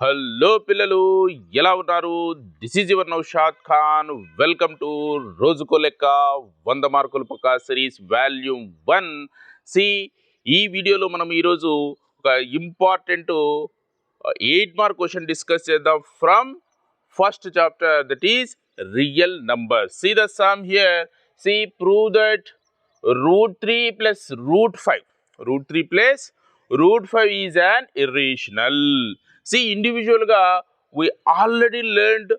Hello పిల్లలు ఎలా ఉన్నారు? This is your Naushad Khan welcome to రోజుకో లెక్క వంద మార్కుల పక్క సిరీస్ వాల్యూమ్ వన్ సి ఈ వీడియోలో మనం ఈరోజు ఒక important eight mark question discuss చేద్దాం. From first chapter that is real number see the sum here see prove that root three plus root five root three plus root five is an irrational see ఇండివిజువల్గా we already learned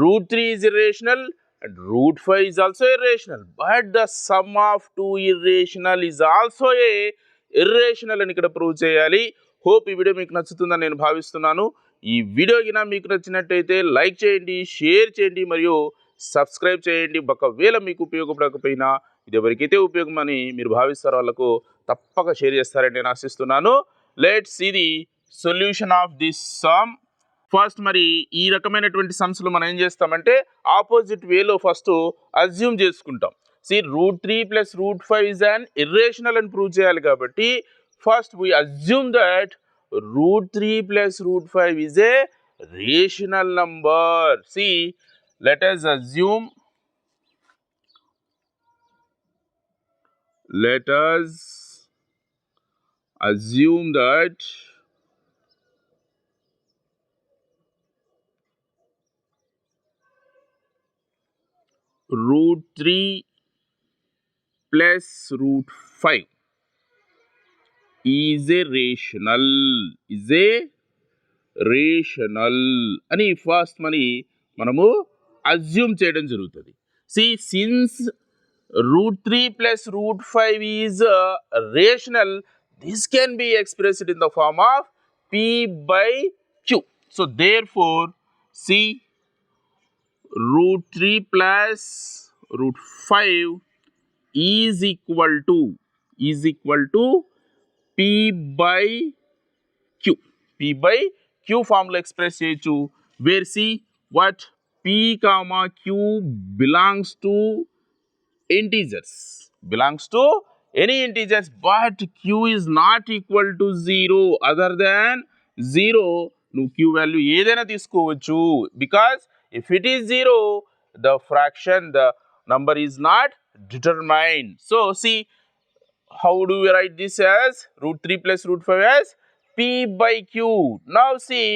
root three is irrational and root five is also irrational but the sum of two irrational is also a irrational అని ఇక్కడ prove చేయాలి. Hope ఈ video మీకు నచ్చుతుందని నేను భావిస్తున్నాను. ఈ వీడియో కింద మీకు నచ్చినట్టయితే లైక్ చేయండి షేర్ చేయండి మరియు సబ్స్క్రైబ్ చేయండి. ఒకవేళ మీకు ఉపయోగపడకపోయినా ఇది ఎవరికైతే ఉపయోగమని మీరు భావిస్తారో వాళ్ళకు తప్పక షేర్ చేస్తారని నేను ఆశిస్తున్నాను. లెట్స్ ఇది solution of this sum first మరి ఈ రకమైనటువంటి సమ్స్లో మనం ఏం చేస్తామంటే ఆపోజిట్ వేలో ఫస్ట్ అజ్యూమ్ చేసుకుంటాం. See root three plus root five is an irrational అని ప్రూవ్ చేయాలి కాబట్టి first we assume that root three plus root five is a rational number see let us assume let us assume that root 3 plus root 5 is a rational is a rational అని first మనీ మనము assume చేయడం జరుగుతుంది. See since root three plus root five is rational this can be expressed in the form of p by q so therefore see root 3 plus root 5 is equal to is equal to p by q. P by q formula express చేయొచ్చు. Where see what p comma q belongs to integers belongs to any integers but q is not equal to zero other than zero నువ్వు q value ఏదైనా తీసుకోవచ్చు. Because if it is 0, the fraction the number is not determined. So see how do we write this as? Root 3 plus root 5 as p by q. Now see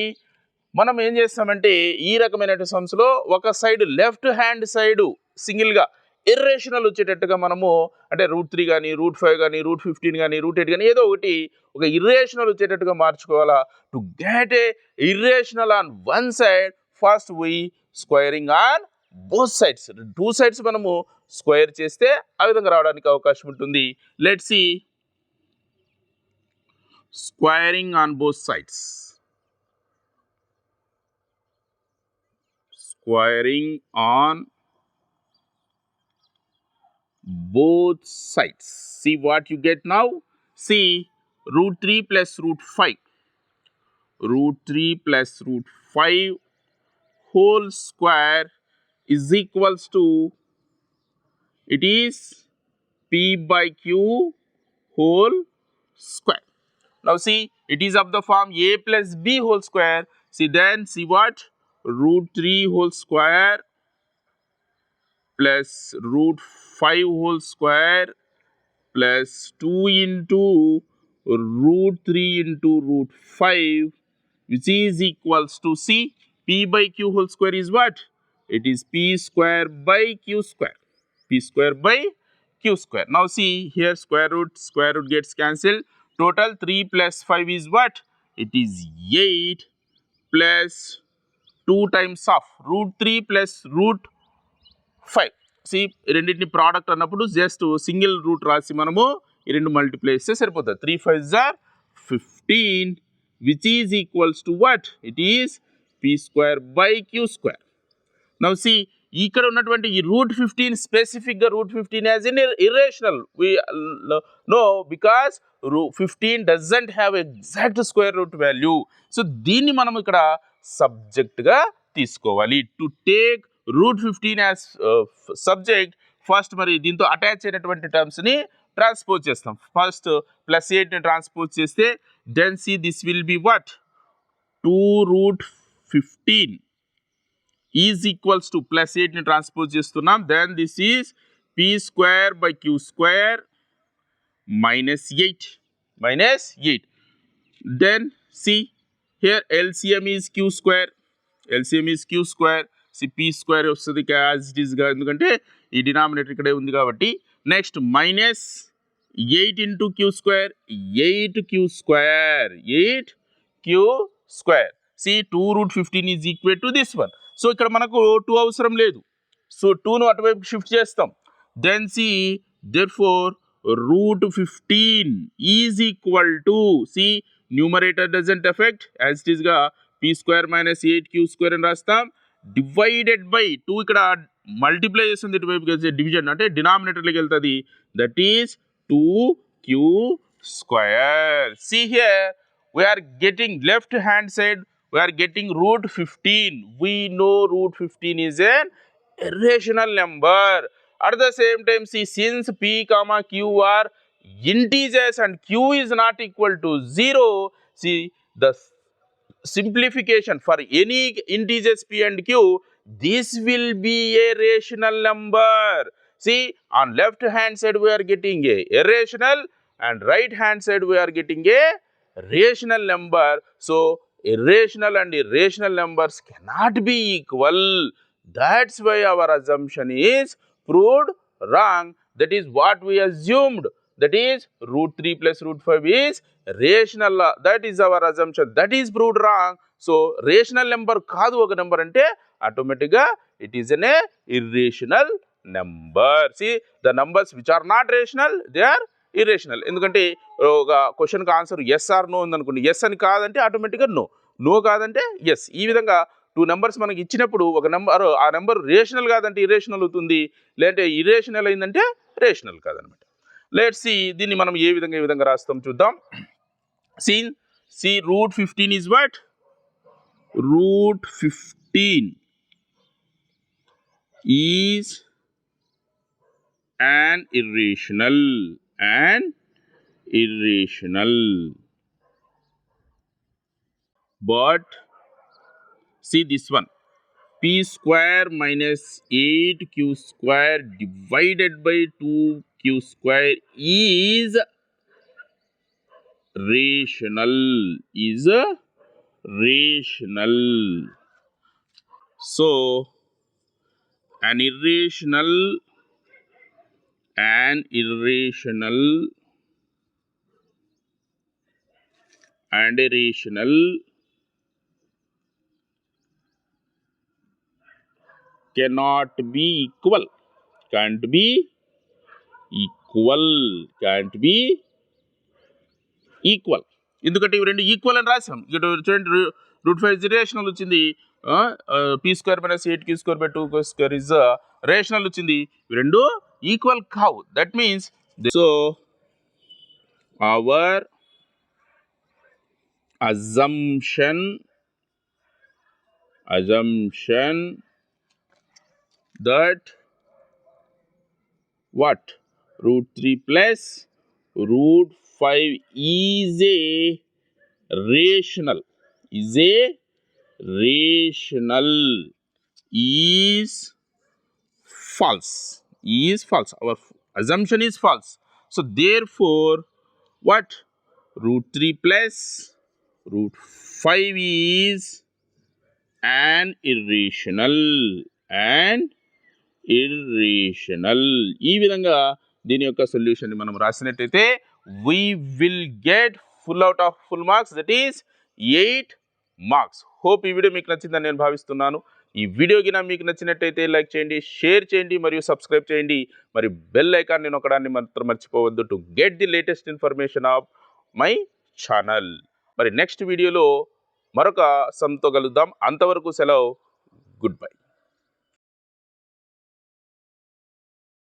మనం ఏం చేస్తామంటే ఈ రకమైన సమ్స్లో ఒక సైడ్ లెఫ్ట్ హ్యాండ్ సైడ్ సింగిల్గా irrational వచ్చేటట్టుగా మనము అంటే రూట్ త్రీ కానీ రూట్ ఫైవ్ కానీ రూట్ ఫిఫ్టీన్ కానీ రూట్ ఎయిట్ కానీ ఏదో ఒకటి ఒక ఇర్రేషనల్ వచ్చేటట్టుగా మార్చుకోవాలా? To get a irrational on one side first we squaring on both sides. Two sides మనము స్క్వేర్ చేస్తే ఆ విధంగా రావడానికి అవకాశం ఉంటుంది. Let see squaring on both sides squaring on both sides see what you get now see root three plus root five root three plus root five whole square is equals to it is p by q whole square. Now see it is of the form a plus b whole square. See then see what root 3 whole square plus root 5 whole square plus 2 into root 3 into root 5 which is equals to c p by q whole square is what it is p square by q square p square by q square now see here square root square root gets cancelled total 3 plus 5 is what it is 8 plus 2 times of root 3 plus root 5. See రెండింటిని product అన్నప్పుడు just single root రాసి మనము ఈ రెండు multiply చేస్తే సరిపోతుంది three five jar fifteen which is equals to what it is p square by q square now see ఇక్కడ ఉన్నటువంటి ఈ రూట్ ఫిఫ్టీన్ స్పెసిఫిక్గా root fifteen as an irrational we know because root fifteen doesn't have exact square root value so దీన్ని మనం ఇక్కడ సబ్జెక్ట్గా తీసుకోవాలి. To take root fifteen as subject first మరి దీంతో అటాచ్ అయినటువంటి టర్మ్స్ని ట్రాన్స్పోజ్ చేస్తాం. ఫస్ట్ ప్లస్ ఎయిట్ని ట్రాన్స్పోజ్ చేస్తే then see this will be what two root fifteen is equals to plus ఎయిట్ని transpose చేస్తున్నాం. Then this is p square by q square minus eight minus eight then see here LCM is q square LCM is q square see p square వస్తుంది as it ఈస్గా ఎందుకంటే ఈ denominator ఇక్కడే ఉంది కాబట్టి. Next minus eight into q square eight q square eight q square see two root fifteen is equal to this one so ఇక్కడ మనకు two అవసరం లేదు. సో టూను అటువైపు షిఫ్ట్ చేస్తాం. Then see therefore root fifteen is equal to see numerator doesn't affect as it ఈస్గా p square minus eight q square అని రాస్తాం. Divided by two ఇక్కడ మల్టిప్లై చేస్తుంది ఇటువైపు డివిజన్ అంటే డినామినేటర్లోకి వెళ్తుంది. That is two q square see here we are getting left hand side we are getting root 15 we know root 15 is an irrational number. At the same time see since p comma q are integers and q is not equal to 0 see the simplification for any integers p and q this will be a rational number. See on left hand side we are getting a irrational and right hand side we are getting a rational number. So irrational and irrational numbers cannot be equal that's why our assumption is proved wrong that is what we assumed that is root three plus root five is rational that is our assumption that is proved wrong so rational number కాదు ఒక number అంటే ఆటోమేటిక్గా it is an a irrational number see the numbers which are not rational they are irrational ఎందుకంటే ఒక క్వశ్చన్కి answer yes or no ఉందనుకోండి. Yes అని కాదంటే ఆటోమేటిక్గా నో నో కాదంటే ఎస్ ఈ విధంగా టూ నెంబర్స్ మనకి ఇచ్చినప్పుడు ఒక నెంబర్ ఆ నెంబర్ రేషనల్ కాదంటే ఇరేషనల్ అవుతుంది. లేదంటే ఇరేషనల్ అయిందంటే రేషనల్ కాదనమాట. లెట్ సి దీన్ని మనం ఏ విధంగా ఏ విధంగా రాస్తాం చూద్దాం. Since see root fifteen is what root fifteen is an irrational and irrational. But see this one. P square minus 8q square divided by 2q square is rational is a rational. So an irrational an irrational and rational rational cannot be equal can't be equal can't be equal ఎందుకంటే ఇవి రెండు equal అని రాసాం ఇక్కడ చూడండి root five rational వచ్చింది. P square minus eight q square by two square is rational వచ్చింది. రెండు ఈక్వల్ కావు. That means so our assumption assumption that what? Root 3 plus. Root 5 is a rational. Is a rational. Is false. Is false. Our assumption is false. So therefore what? Root 3 plus root 5 is an irrational and irrational. ఈ విధంగా దీని యొక్క సొల్యూషన్ని మనం రాసినట్టయితే we will get full out of full marks that is eight marks hope ఈ video మీకు నచ్చిందని నేను భావిస్తున్నాను. ఈ వీడియో గిన మీకు నచ్చినట్టయితే లైక్ చేయండి షేర్ చేయండి మరియు సబ్స్క్రైబ్ చేయండి. మరి బెల్ ఐకాన్ని నొక్కడాన్ని మాత్రం మర్చిపోవద్దు to get the latest information of my channel మరి నెక్స్ట్ వీడియోలో మరొక సంతో కలుద్దాం. అంతవరకు సెలవు. Good bye